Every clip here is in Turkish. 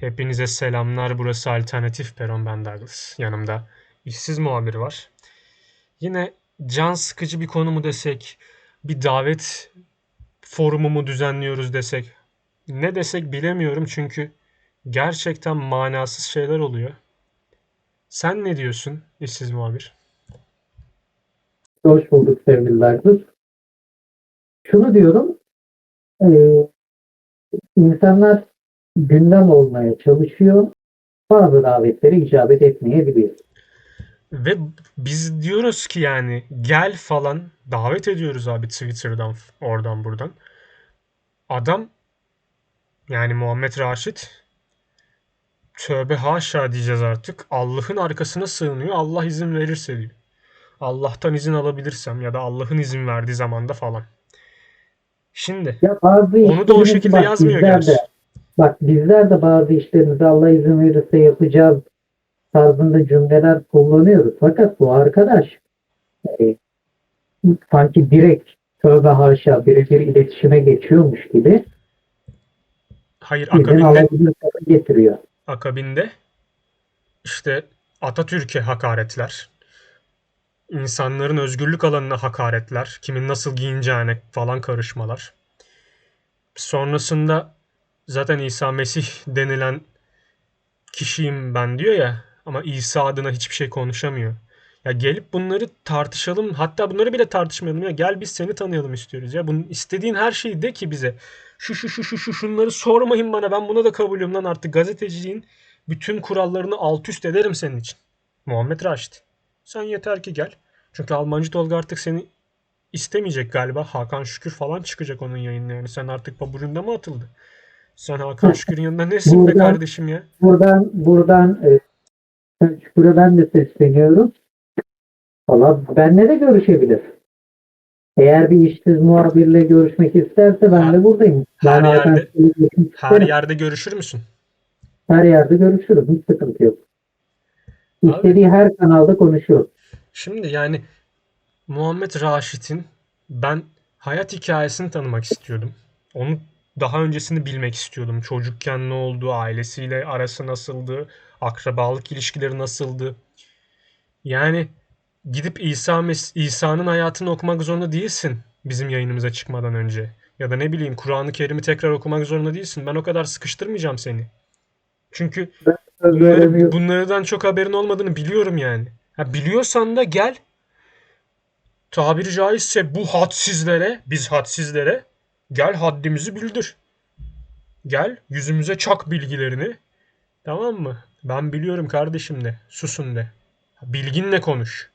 Hepinize selamlar. Burası Alternatif Peron. Ben Douglas. Yanımda işsiz muhabir var. Yine can sıkıcı bir konu mu desek, bir davet forumu mu düzenliyoruz desek, ne desek bilemiyorum çünkü gerçekten manasız şeyler oluyor. Sen ne diyorsun işsiz muhabir? Hoş bulduk sevgili Douglas. Şunu diyorum, e, insanlar gündem olmaya çalışıyor, bazı davetlere icabet etmeyebiliyor. Ve biz diyoruz ki yani gel falan davet ediyoruz abi Twitter'dan oradan buradan. Adam yani Muhammed Raşit tövbe haşa diyeceğiz artık. Allah'ın arkasına sığınıyor. Allah izin verirse diyor. Allah'tan izin alabilirsem ya da Allah'ın izin verdiği zamanda falan. Şimdi Ya Onu da o şekilde yazmıyor gerçi. de, bak bizler de bazı işlerimizi Allah izin verirse yapacağız tarzında cümleler kullanıyoruz. Fakat bu arkadaş e, sanki direkt tövbe haşa birebir iletişime geçiyormuş gibi hayır akabinde getiriyor. akabinde işte Atatürk'e hakaretler, insanların özgürlük alanına hakaretler, kimin nasıl giyineceğine falan karışmalar. Sonrasında zaten İsa Mesih denilen kişiyim ben diyor ya ama İsa adına hiçbir şey konuşamıyor. Ya gelip bunları tartışalım hatta bunları bile tartışmayalım ya gel biz seni tanıyalım istiyoruz ya. Bunun istediğin her şeyi de ki bize. Şu şu şu şu şu şunları sormayın bana ben buna da kabulüm lan artık gazeteciliğin bütün kurallarını alt üst ederim senin için. Muhammed Raşit. Sen yeter ki gel. Çünkü Almancı Tolga artık seni istemeyecek galiba. Hakan Şükür falan çıkacak onun yayınına yani. Sen artık paburunda mı atıldı? Sen Hakan Şükür'ün yanında nesin be Buradan- kardeşim ya? Buradan buradan e, Şükür'e ben de sesleniyorum. Valla benle de görüşebilir. Eğer bir işsiz muhabirle görüşmek isterse ben de buradayım. Her ben yerde- Her yerde görüşür müsün? Her yerde görüşürüz. Hiç sıkıntı yok. İstediği her kanalda konuşuyor. Şimdi yani Muhammed Raşit'in ben hayat hikayesini tanımak istiyordum. Onu daha öncesini bilmek istiyordum. Çocukken ne oldu, ailesiyle arası nasıldı, akrabalık ilişkileri nasıldı. Yani gidip İsa İsa'nın hayatını okumak zorunda değilsin bizim yayınımıza çıkmadan önce. Ya da ne bileyim Kur'an-ı Kerim'i tekrar okumak zorunda değilsin. Ben o kadar sıkıştırmayacağım seni. Çünkü Bunları, bunlardan çok haberin olmadığını biliyorum yani. Ha, biliyorsan da gel. Tabiri caizse bu hadsizlere, biz hadsizlere gel haddimizi bildir. Gel yüzümüze çak bilgilerini. Tamam mı? Ben biliyorum kardeşim de. Susun de. Bilginle konuş.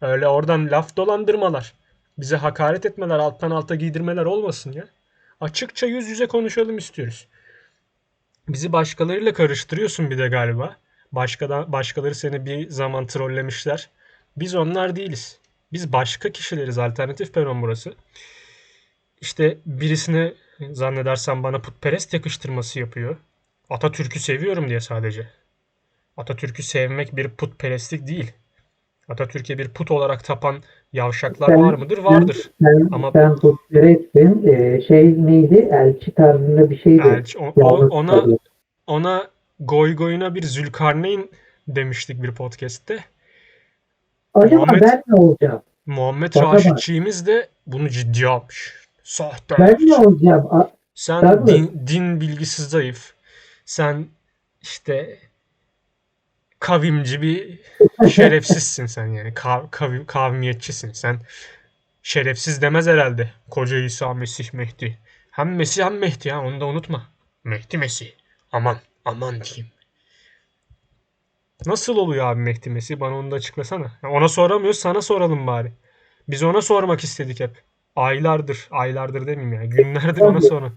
Öyle oradan laf dolandırmalar. Bize hakaret etmeler, alttan alta giydirmeler olmasın ya. Açıkça yüz yüze konuşalım istiyoruz. Bizi başkalarıyla karıştırıyorsun bir de galiba. Başkadan, başkaları seni bir zaman trollemişler. Biz onlar değiliz. Biz başka kişileriz. Alternatif peron burası. İşte birisine zannedersem bana putperest yakıştırması yapıyor. Atatürk'ü seviyorum diye sadece. Atatürk'ü sevmek bir putperestlik değil. Atatürk'e bir put olarak tapan yavşaklar Ben- var mıdır? Vardır. Sen, Ama- sen putperestsin. Ee, şey neydi? Elçi tarzında bir şeydi. Elçi- o- o- ona ona goy goyuna bir Zülkarneyn demiştik bir podcast'te. Acaba Muhammed- ben ne olacağım? Muhammed. Raşitçiğimiz de bunu ciddiye almış. Sahte. Ben ne olacağım? Sen Tabii. din, din bilgisi zayıf. Sen işte kavimci bir şerefsizsin sen yani. Kav, kavim, kavmiyetçisin. Sen şerefsiz demez herhalde. Koca İsa Mesih Mehdi. Hem Mesih hem Mehdi ha onu da unutma. Mehdi Mesih. Aman aman diyeyim. Nasıl oluyor abi Mehdi Mesih? Bana onu da açıklasana. Ona soramıyoruz sana soralım bari. Biz ona sormak istedik hep. Aylardır, aylardır demeyeyim ya. Günlerdir ona Tabii. sorun.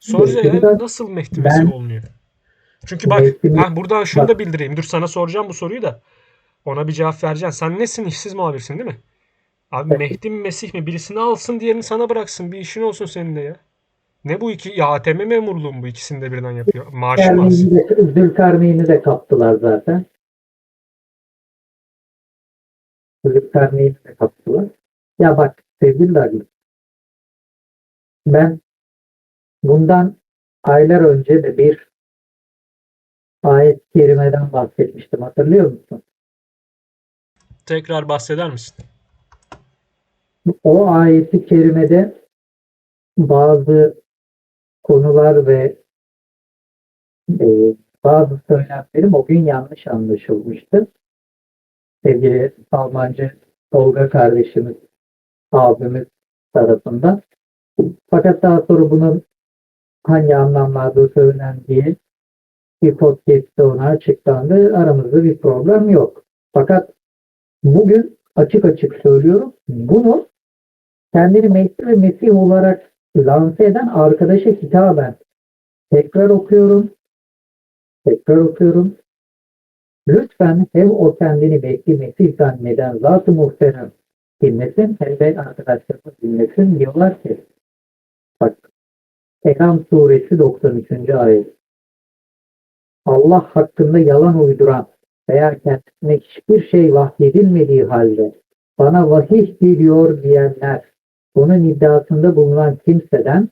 Sorca ya Biraz- nasıl Mehdi ben- Mesih olmuyor? Çünkü bak ha, buradan şunu da bildireyim. Dur sana soracağım bu soruyu da. Ona bir cevap vereceksin. Sen nesin? İşsiz muhabirsin değil mi? Abi. Mehdi mi Mesih mi? Birisini alsın diğerini sana bıraksın. Bir işin olsun senin de ya. Ne bu iki? Ya ATM memurluğu mu bu ikisini de birden yapıyor? Maaşı de, Zülkarneyn'i de kaptılar zaten. Zülkarneyn'i de kaptılar. Ya bak sevgili Douglas. Ben bundan aylar önce de bir ayet-i kerimeden bahsetmiştim. Hatırlıyor musun? Tekrar bahseder misin? O ayeti kerimede bazı konular ve e, bazı söylemlerim o gün yanlış anlaşılmıştı. Sevgili Almancı Tolga kardeşimiz, abimiz tarafından. Fakat daha sonra bunun hangi anlamlarda söylendiği bir podcast'te ona açıklandı. Aramızda bir problem yok. Fakat bugün açık açık söylüyorum. Bunu kendini Mesih ve Mesih olarak lanse eden arkadaşa hitaben tekrar okuyorum. Tekrar okuyorum. Lütfen hem o kendini Mesih Mesih zanneden zat-ı muhterem dinlesin hem de arkadaşlarımız dinlesin. Diyorlar ki bak Enam suresi 93. ayet. Allah hakkında yalan uyduran veya kendisine hiçbir şey vahyedilmediği halde bana vahiy geliyor diyenler, onun iddiasında bulunan kimseden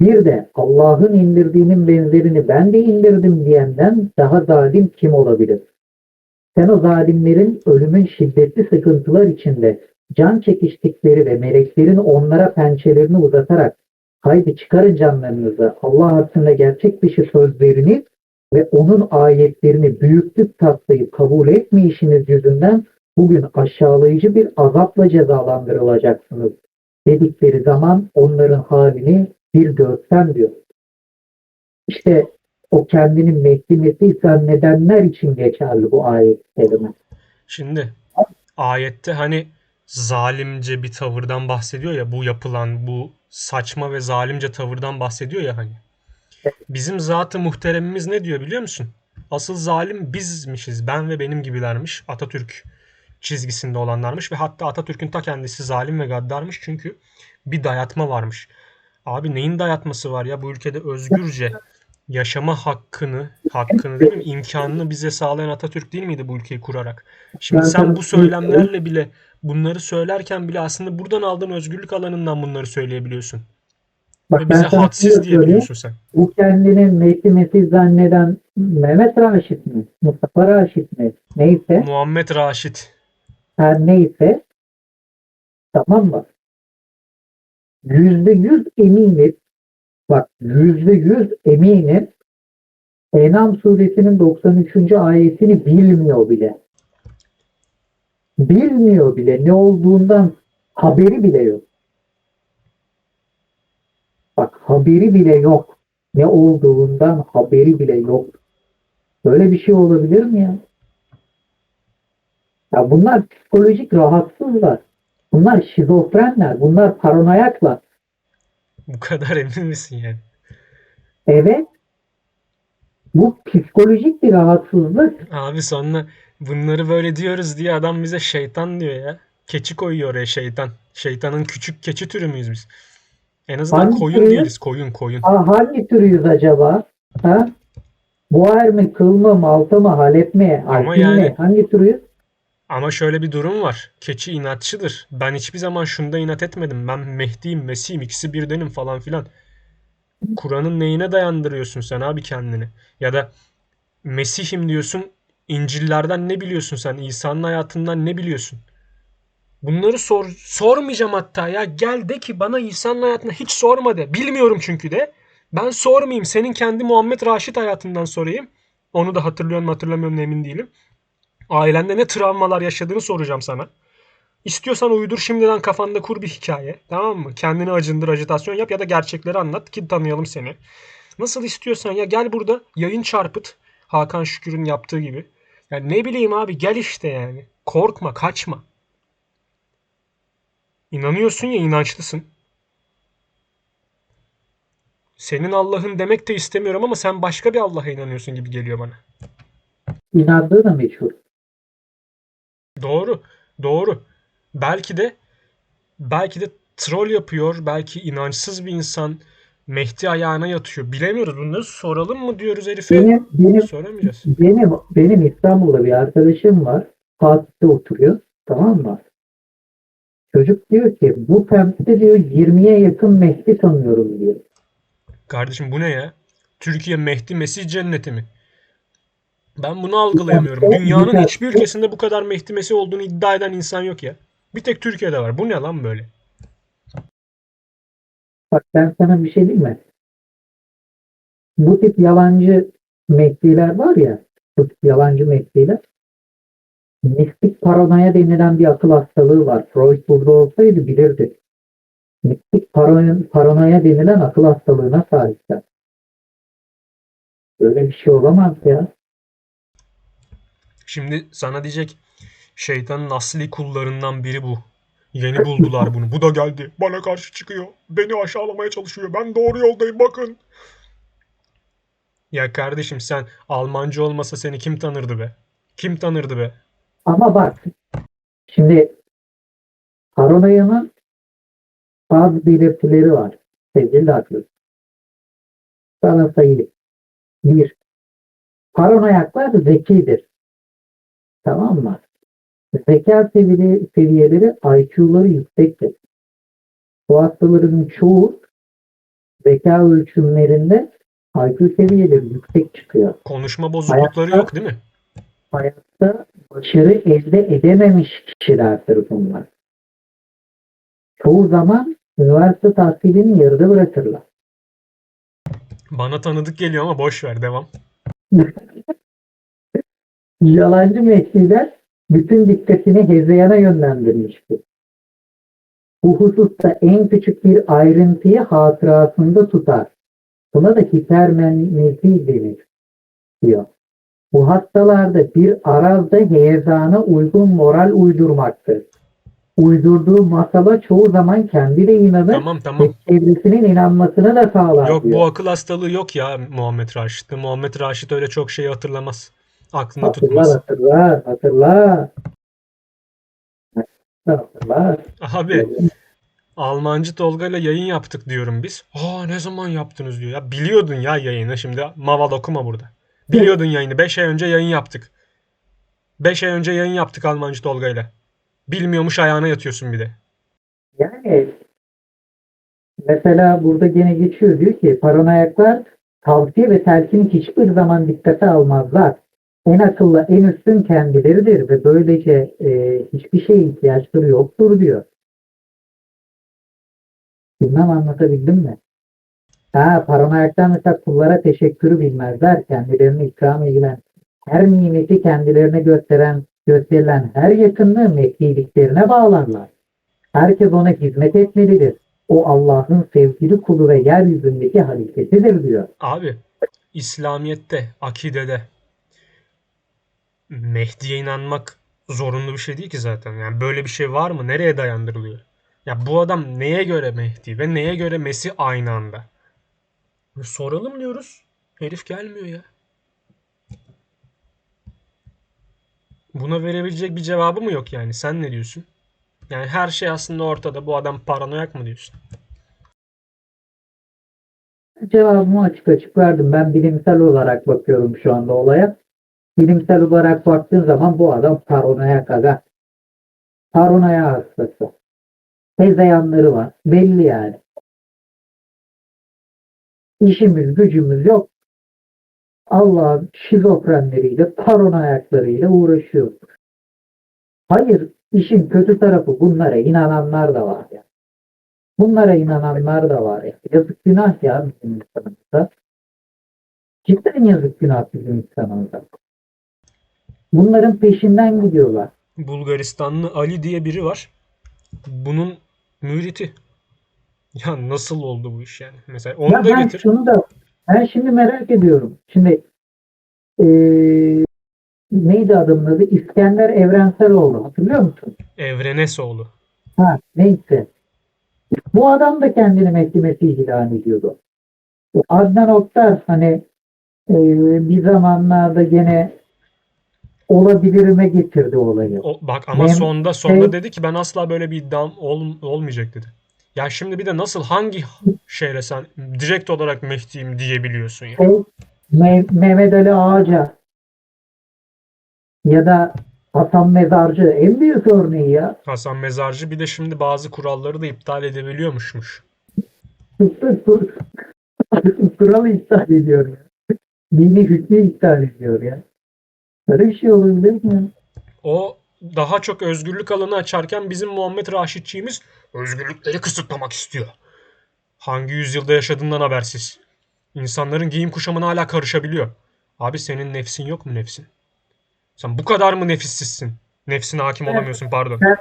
bir de Allah'ın indirdiğinin benzerini ben de indirdim diyenden daha zalim kim olabilir? Sen o zalimlerin ölümün şiddetli sıkıntılar içinde can çekiştikleri ve meleklerin onlara pençelerini uzatarak haydi çıkarın canlarınızı Allah hakkında gerçek dışı sözlerini ve onun ayetlerini büyüklük taslayıp kabul etmeyişiniz yüzünden bugün aşağılayıcı bir azapla cezalandırılacaksınız dedikleri zaman onların halini bir görsen diyor. İşte o kendini Mehdi Mesih zannedenler için geçerli bu ayet kelime. Şimdi ayette hani zalimce bir tavırdan bahsediyor ya bu yapılan bu saçma ve zalimce tavırdan bahsediyor ya hani. Bizim zatı muhteremimiz ne diyor biliyor musun? Asıl zalim bizmişiz. Ben ve benim gibilermiş. Atatürk çizgisinde olanlarmış ve hatta Atatürk'ün ta kendisi zalim ve gaddarmış çünkü bir dayatma varmış. Abi neyin dayatması var ya bu ülkede özgürce yaşama hakkını, hakkını değil mi? imkanını bize sağlayan Atatürk değil miydi bu ülkeyi kurarak? Şimdi sen bu söylemlerle bile bunları söylerken bile aslında buradan aldığın özgürlük alanından bunları söyleyebiliyorsun. Bak Ve bize hadsiz diyebiliyorsun sen. Bu kendini Mesih zanneden Mehmet Raşit mi? Mustafa Raşit mi? Neyse. Muhammed Raşit. her neyse tamam mı? Yüzde yüz eminim bak yüzde yüz eminim Enam suresinin 93. ayetini bilmiyor bile. Bilmiyor bile ne olduğundan haberi bile yok. Bak haberi bile yok. Ne olduğundan haberi bile yok. Böyle bir şey olabilir mi ya? Ya bunlar psikolojik rahatsızlar. Bunlar şizofrenler. Bunlar paranoyaklar. Bu kadar emin misin yani? Evet. Bu psikolojik bir rahatsızlık. Abi sonra bunları böyle diyoruz diye adam bize şeytan diyor ya. Keçi koyuyor oraya şeytan. Şeytanın küçük keçi türü müyüz biz? En azından Hangi koyun türü? değiliz. Koyun koyun. Ha, hangi türüyüz acaba? Ha? Buhar mı, kıl mı, malta mı, halep mi, Ama alpin yani- mi? Hangi türüyüz? Ama şöyle bir durum var. Keçi inatçıdır. Ben hiçbir zaman şunda inat etmedim. Ben Mehdi'yim, Mesih'im, ikisi birdenim falan filan. Kur'an'ın neyine dayandırıyorsun sen abi kendini? Ya da Mesih'im diyorsun. İncil'lerden ne biliyorsun sen? İsa'nın hayatından ne biliyorsun? Bunları sor, sormayacağım hatta ya. Gel de ki bana İsa'nın hayatını hiç sorma de. Bilmiyorum çünkü de. Ben sormayayım. Senin kendi Muhammed Raşit hayatından sorayım. Onu da hatırlıyorum hatırlamıyorum emin değilim. Ailende ne travmalar yaşadığını soracağım sana. İstiyorsan uydur şimdiden kafanda kur bir hikaye. Tamam mı? Kendini acındır, ajitasyon yap ya da gerçekleri anlat ki tanıyalım seni. Nasıl istiyorsan ya gel burada yayın çarpıt. Hakan Şükür'ün yaptığı gibi. Ya ne bileyim abi gel işte yani. Korkma, kaçma. İnanıyorsun ya inançlısın. Senin Allah'ın demek de istemiyorum ama sen başka bir Allah'a inanıyorsun gibi geliyor bana. İnandığı da meşhur. Doğru. Doğru. Belki de belki de troll yapıyor. Belki inançsız bir insan Mehdi ayağına yatıyor. Bilemiyoruz. Bunları soralım mı diyoruz herife? Benim, benim, Soramayacağız. benim, benim İstanbul'da bir arkadaşım var. Fatih'te oturuyor. Tamam mı? Çocuk diyor ki bu semtte diyor 20'ye yakın Mehdi tanıyorum diyor. Kardeşim bu ne ya? Türkiye Mehdi Mesih cenneti mi? Ben bunu algılayamıyorum. Dünyanın hiçbir ülkesinde bu kadar Mehdi Mesih olduğunu iddia eden insan yok ya. Bir tek Türkiye'de var. Bu ne lan böyle? Bak ben sana bir şey diyeyim mi? Bu tip yalancı Mehdiler var ya, bu tip yalancı Mehdiler mistik paranoya denilen bir akıl hastalığı var. Freud burada olsaydı bilirdi. Mistik paranoya, paranoya denilen akıl hastalığına sahipler. Böyle bir şey olamaz ya. Şimdi sana diyecek şeytanın asli kullarından biri bu. Yeni buldular bunu. Bu da geldi. Bana karşı çıkıyor. Beni aşağılamaya çalışıyor. Ben doğru yoldayım bakın. Ya kardeşim sen Almancı olmasa seni kim tanırdı be? Kim tanırdı be? Ama bak şimdi paranoyanın bazı belirtileri var. Sevgili Daklı. Sana sayayım. Bir, paranoyaklar zekidir. Tamam mı? Zeka seviye, seviyeleri IQ'ları yüksektir. Bu hastaların çoğu zeka ölçümlerinde IQ seviyeleri yüksek çıkıyor. Konuşma bozuklukları Hayatta- yok değil mi? hayatta başarı elde edememiş kişilerdir bunlar. Çoğu zaman üniversite tahsilini yarıda bırakırlar. Bana tanıdık geliyor ama boş ver devam. Yalancı mesleğler bütün dikkatini hezeyana yönlendirmiştir. Bu hususta en küçük bir ayrıntıyı hatırasında tutar. Buna da hipermenezi denir diyor. Bu hastalarda bir arazda heyezana uygun moral uydurmaktır. Uydurduğu masala çoğu zaman kendi de inanır Tamam ve tamam. çevresinin inanmasını da sağlar Yok diyor. bu akıl hastalığı yok ya Muhammed Raşit'te. Muhammed Raşit öyle çok şeyi hatırlamaz. Aklında Hatırlar tutmaz. hatırlar hatırlar. Hatırlar. Abi Almancı Tolga ile yayın yaptık diyorum biz. Aa ne zaman yaptınız diyor. Ya biliyordun ya yayını şimdi maval okuma burada. Biliyordun yayını. 5 ay önce yayın yaptık. 5 ay önce yayın yaptık Almancı Tolga ile. Bilmiyormuş ayağına yatıyorsun bir de. Yani mesela burada gene geçiyor diyor ki paranoyaklar tavsiye ve telkini hiçbir zaman dikkate almazlar. En akıllı, en üstün kendileridir ve böylece e, hiçbir şeye ihtiyaçları yoktur diyor. Bilmem anlatabildim mi? Ha, paranoyaklar mesela kullara teşekkürü bilmezler. Kendilerini ikram edilen, her nimeti kendilerine gösteren, gösterilen her yakınlığı mekliliklerine bağlarlar. Herkes ona hizmet etmelidir. O Allah'ın sevgili kulu ve yeryüzündeki halifesidir diyor. Abi İslamiyet'te, akidede Mehdi'ye inanmak zorunlu bir şey değil ki zaten. Yani böyle bir şey var mı? Nereye dayandırılıyor? Ya bu adam neye göre Mehdi ve neye göre Mesih aynı anda? Soralım diyoruz. Herif gelmiyor ya. Buna verebilecek bir cevabı mı yok yani? Sen ne diyorsun? Yani her şey aslında ortada. Bu adam paranoyak mı diyorsun? Cevabımı açık açık verdim. Ben bilimsel olarak bakıyorum şu anda olaya. Bilimsel olarak baktığın zaman bu adam paranoyak aga. Paranoya hastası. Hezeyanları var. Belli yani. İşimiz gücümüz yok. Allah'ın şizofrenleriyle, paranoyaklarıyla uğraşıyor. Hayır, işin kötü tarafı bunlara inananlar da var ya. Bunlara inananlar da var ya. Yazık günah ya bizim insanımızda. Cidden yazık günah bizim insanımızda. Bunların peşinden gidiyorlar. Bulgaristanlı Ali diye biri var. Bunun müriti. Ya nasıl oldu bu iş yani? Mesela onu ya da ben getir. şunu da ben şimdi merak ediyorum. Şimdi eee neydi adamın adı? İskender Evrenseloğlu. Hatırlıyor musun? Evrenesoğlu. Ha neyse. Bu adam da kendini Mehdi Mesih ilan ediyordu. Adnan Oktar hani e, bir zamanlarda gene olabilirime getirdi olayı. O, bak ama Mem- sonda sonda dedi ki ben asla böyle bir iddiam ol- olmayacak dedi. Ya şimdi bir de nasıl hangi şeyle sen direkt olarak Mehdi'yim diyebiliyorsun ya? Şey, Me- Mehmet Ali Ağaca ya da Hasan Mezarcı en büyük örneği ya. Hasan Mezarcı bir de şimdi bazı kuralları da iptal edebiliyormuşmuş. Kuralı iptal ediyor ya. Dini hükmü iptal ediyor ya. Böyle bir şey olabilir mi? O daha çok özgürlük alanı açarken bizim Muhammed Raşitçiğimiz özgürlükleri kısıtlamak istiyor. Hangi yüzyılda yaşadığından habersiz. İnsanların giyim kuşamına hala karışabiliyor. Abi senin nefsin yok mu nefsin? Sen bu kadar mı nefissizsin? Nefsine hakim olamıyorsun pardon. Ben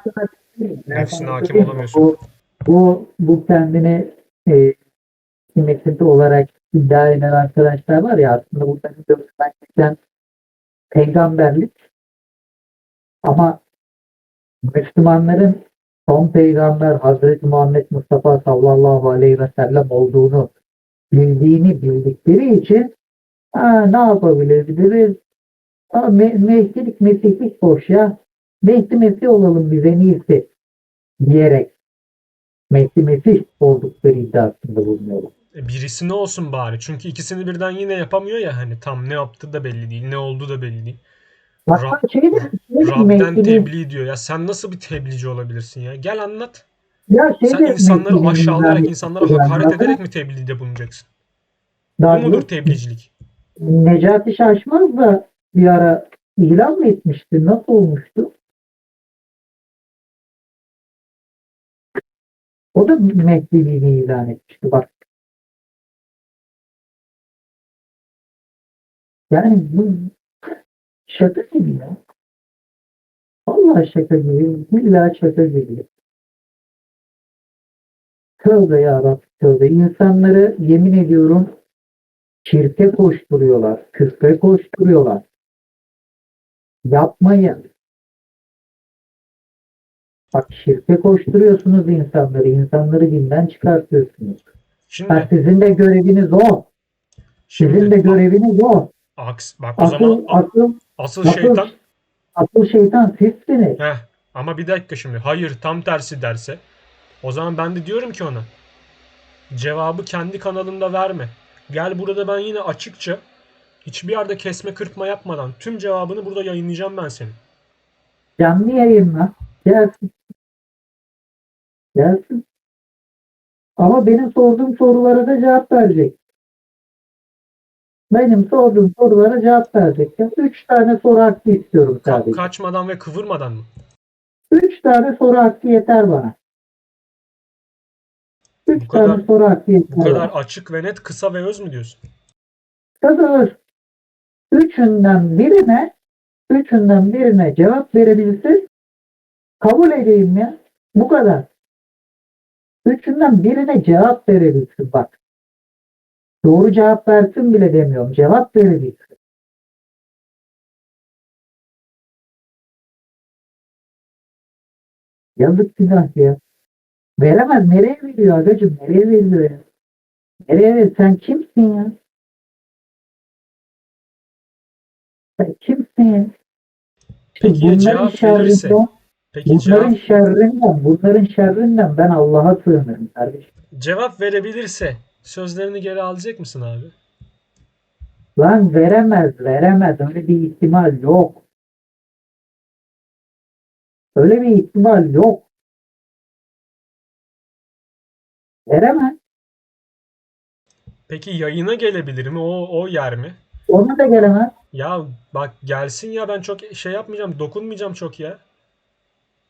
Nefsine hakim mi? olamıyorsun. Bu, bu, kendini e, kıymetli olarak iddia eden arkadaşlar var ya aslında bu benim gözümden geçen peygamberlik ama Müslümanların son peygamber Hazreti Muhammed Mustafa sallallahu aleyhi ve sellem olduğunu bildiğini bildikleri için ne yapabiliriz? Ha, me- Mehdilik mesihlik boş ya. Mehdi Mesih olalım bize en diyerek Mehdi Mesih oldukları iddiasında bulunuyorlar. E, Birisi ne olsun bari. Çünkü ikisini birden yine yapamıyor ya hani tam ne yaptığı da belli değil. Ne olduğu da belli değil. Rab- şey şey de Rab'den tebliğ diyor. Ya sen nasıl bir tebliğci olabilirsin ya? Gel anlat. ya şey Sen insanları aşağılayarak, yani- insanlara hakaret yani- ederek mi tebliğde bulunacaksın? Daha Bu mudur tebliğcilik? Necati Şaşmaz da bir ara ilan mı etmişti? Nasıl olmuştu? O da Mehdi'liğini ilan etmişti. Bak. Yani bu şaka gibi ya. Vallahi şaka gibi. Billahi şaka gibi. Tövbe yarabbim tövbe. İnsanları yemin ediyorum şirke koşturuyorlar. Küfre koşturuyorlar. Yapmayın. Bak şirke koşturuyorsunuz insanları. insanları dinden çıkartıyorsunuz. Ha, Şimdi, sizin de göreviniz o. Sizin de şimdi göreviniz o. aks, bak o zaman Asıl, asıl, asıl- şeytan asıl şeytan sizsiniz. Heh, ama bir dakika şimdi. Hayır tam tersi derse. O zaman ben de diyorum ki ona. Cevabı kendi kanalında verme. Gel burada ben yine açıkça hiçbir yerde kesme kırpma yapmadan tüm cevabını burada yayınlayacağım ben senin. Canlı yayınla. Gelsin. Gelsin. Ama benim sorduğum sorulara da cevap verecek. Benim sorduğum sorulara cevap verecek. Ya, Üç tane soru hakkı istiyorum Ka- sadece. kaçmadan ve kıvırmadan mı? Üç tane soru hakkı yeter bana. Üç Bu kadar- tane soru hakkı yeter Bu kadar bana. açık ve net kısa ve öz mü diyorsun? Kazanır. Üçünden birine üçünden birine cevap verebilirsin. Kabul edeyim ya. Bu kadar. Üçünden birine cevap verebilirsin bak. Doğru cevap versin bile demiyorum. Cevap verebilirsin. Yazık günah ya. Veremez. Nereye veriyor agacım? Nereye veriyor ya? Nereye veriyor? Sen kimsin ya? Sen kimsin ya? Peki ya cevap verirse? Peki bunların cevap, şerrinden, bunların şerrinden ben Allah'a sığınırım kardeşim. cevap verebilirse sözlerini geri alacak mısın abi? Lan veremez, veremez. Öyle bir ihtimal yok. Öyle bir ihtimal yok. Veremez. Peki yayına gelebilir mi? O, o yer mi? Ona da gelemez. Ya bak gelsin ya ben çok şey yapmayacağım. Dokunmayacağım çok ya.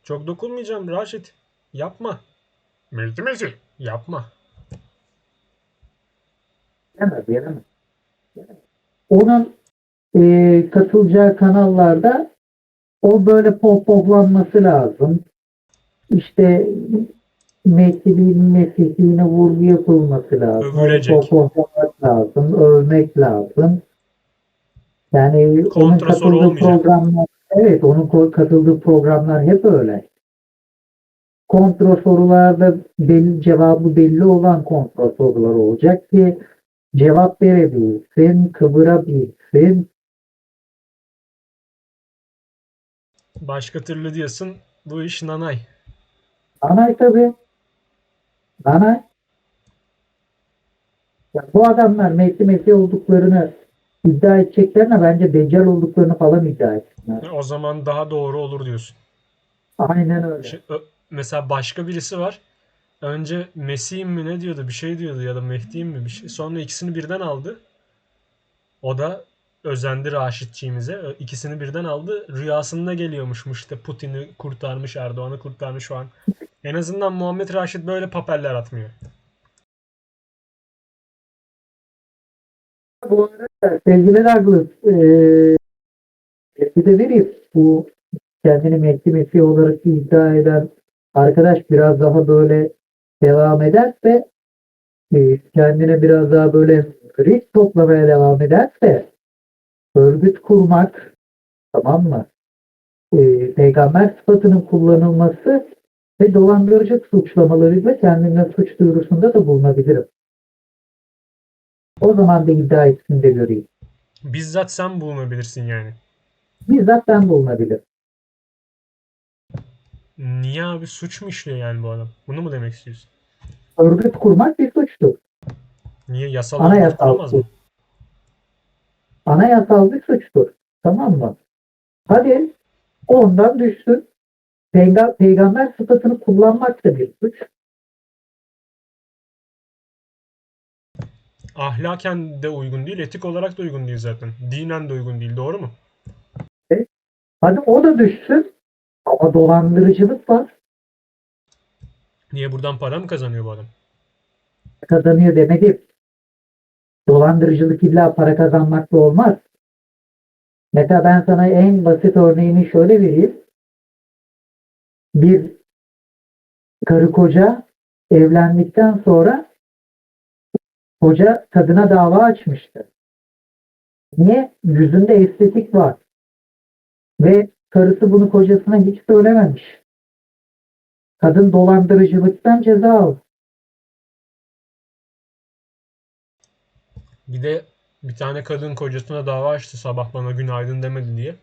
Çok dokunmayacağım Raşit. Yapma. Mezdi mezi. Yapma. Veremez, veremez. Onun e, katılacağı kanallarda o böyle pohpohlanması lazım. İşte Mehdi'liğin mesihliğine vurgu yapılması lazım. Övülecek. Pohpohlamak lazım. Övmek lazım. Yani onun Kontra soru katıldığı olmayacak. programlar evet onun katıldığı programlar hep öyle. Kontrol sorularda belli, cevabı belli olan kontrol sorular olacak ki cevap verebilsin, kıvırabilsin. Başka türlü diyorsun bu iş nanay. Nanay tabii. Nanay. Ya bu adamlar Messi Messi olduklarını iddia edeceklerine bence deccal olduklarını falan iddia etsinler. O zaman daha doğru olur diyorsun. Aynen öyle. Şi- ö- mesela başka birisi var. Önce Mesih'im mi ne diyordu bir şey diyordu ya da Mehdi'yim mi bir şey. Sonra ikisini birden aldı. O da özendi Raşitçiğimize. İkisini birden aldı. Rüyasında geliyormuşmuş işte Putin'i kurtarmış, Erdoğan'ı kurtarmış şu an. En azından Muhammed Raşit böyle papeller atmıyor. Bu arada sevgili Douglas eee bir de vereyim. Bu kendini Mehdi Mesih olarak iddia eden arkadaş biraz daha böyle devam ederse eee, kendine biraz daha böyle risk toplamaya devam ederse örgüt kurmak tamam mı? Eee, peygamber sıfatının kullanılması ve dolandırıcılık suçlamalarıyla kendine suç duyurusunda da bulunabilirim. O zaman da iddia etsin de göreyim. Bizzat sen bulunabilirsin yani. Bizzat ben bulunabilirim. Niye abi suç mu işliyor yani bu adam? Bunu mu demek istiyorsun? Örgüt kurmak bir suçtur. Niye yasal Anayasal suç. Anayasal bir suçtur. Tamam mı? Hadi ondan düşsün. Peyga- peygamber sıfatını kullanmak da bir suç. Ahlaken de uygun değil, etik olarak da uygun değil zaten. Dinen de uygun değil, doğru mu? Hadi o da düşsün. Ama dolandırıcılık var. Niye buradan para mı kazanıyor bu adam? Kazanıyor demedim. Dolandırıcılık illa para kazanmakla olmaz. Mesela ben sana en basit örneğini şöyle vereyim. Bir karı koca evlendikten sonra koca kadına dava açmıştı. Niye? Yüzünde estetik var. Ve karısı bunu kocasına hiç söylememiş. Kadın dolandırıcılıktan ceza aldı. Bir de bir tane kadın kocasına dava açtı sabah bana günaydın demedi diye.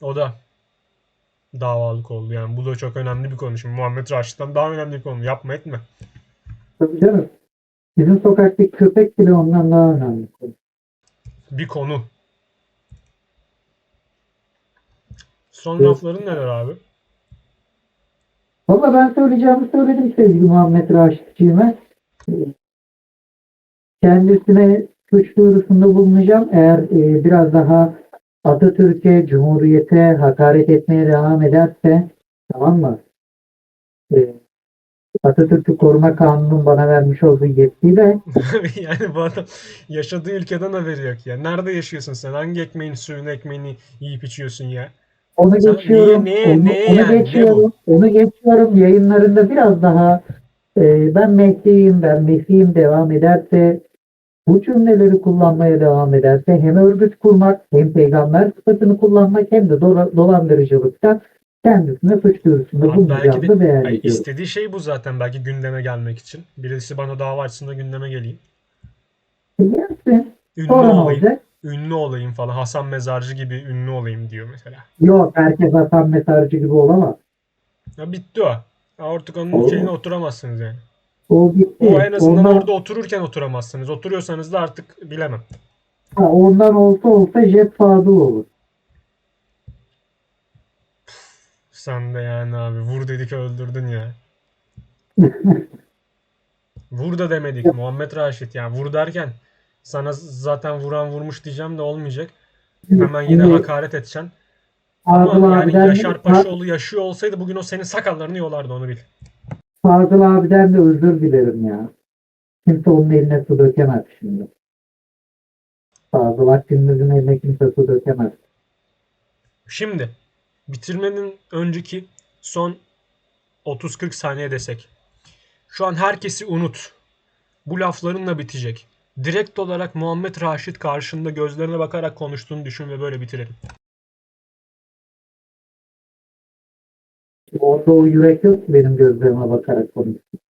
O da davalık oldu yani. Bu da çok önemli bir konu. Şimdi Muhammed Raşit'ten daha önemli bir konu. Yapma etme. Tabii canım. Bizim sokaktaki köpek bile ondan daha önemli. Bir konu. Son Evet. lafların neler abi? Valla ben söyleyeceğimi söyledim sevgili Muhammed Raşit'ciğime. Kendisine suç duyurusunda bulunacağım. Eğer e, biraz daha Atatürk'e, Cumhuriyet'e hakaret etmeye devam ederse tamam mı? E, Atatürk'ü koruma kanunun bana vermiş olduğu yetkiyle yani bu adam yaşadığı ülkeden haberi yok ya. Nerede yaşıyorsun sen? Hangi ekmeğin suyunu ekmeğini yiyip içiyorsun ya? Onu Sen geçiyorum. neye- neye- onu, neye onu yani? Ne geçiyorum. Onu geçiyorum. Yayınlarında biraz daha e, ben Mehdi'yim, ben Mesih'im devam ederse bu cümleleri kullanmaya devam ederse hem örgüt kurmak hem peygamber sıfatını kullanmak hem de dola- dolandırıcılıktan kendisine suç duyurusunda bulunacağını de istediği şey bu zaten belki gündeme gelmek için. Birisi bana dava açsın da gündeme geleyim. Gelsin. Ünlü Sonra ne olayım, olacak? Ünlü olayım falan. Hasan Mezarcı gibi ünlü olayım diyor mesela. Yok herkes Hasan Mesarcı gibi olamaz. Ya bitti o. Ya Artık onun Oo. şeyine oturamazsınız yani. O bitti. O en azından ondan, orada otururken oturamazsınız. Oturuyorsanız da artık bilemem. ha, ondan olsa olsa Jet Fadıl olur. Sen de yani abi vur dedik öldürdün ya. Vur da demedik Muhammed Raşit ya. Vur derken sana zaten vuran vurmuş diyeceğim de olmayacak. Hemen yine hakaret edeceksin. Fadıl Ama yani abiden- Yaşar Paşaoğlu yaşıyor olsaydı bugün o senin sakallarını yolardı onu bil. Fazıl abiden de özür dilerim ya. Kimse onun eline su dökemez şimdi. Fazıl Akgündüz'ün eline kimse su dökemez. Şimdi bitirmenin önceki son 30-40 saniye desek. Şu an herkesi unut. Bu laflarınla bitecek. Direkt olarak Muhammed Raşit karşında gözlerine bakarak konuştuğunu düşün ve böyle bitirelim. Orada o yürek yok ki benim gözlerime bakarak konuşsun.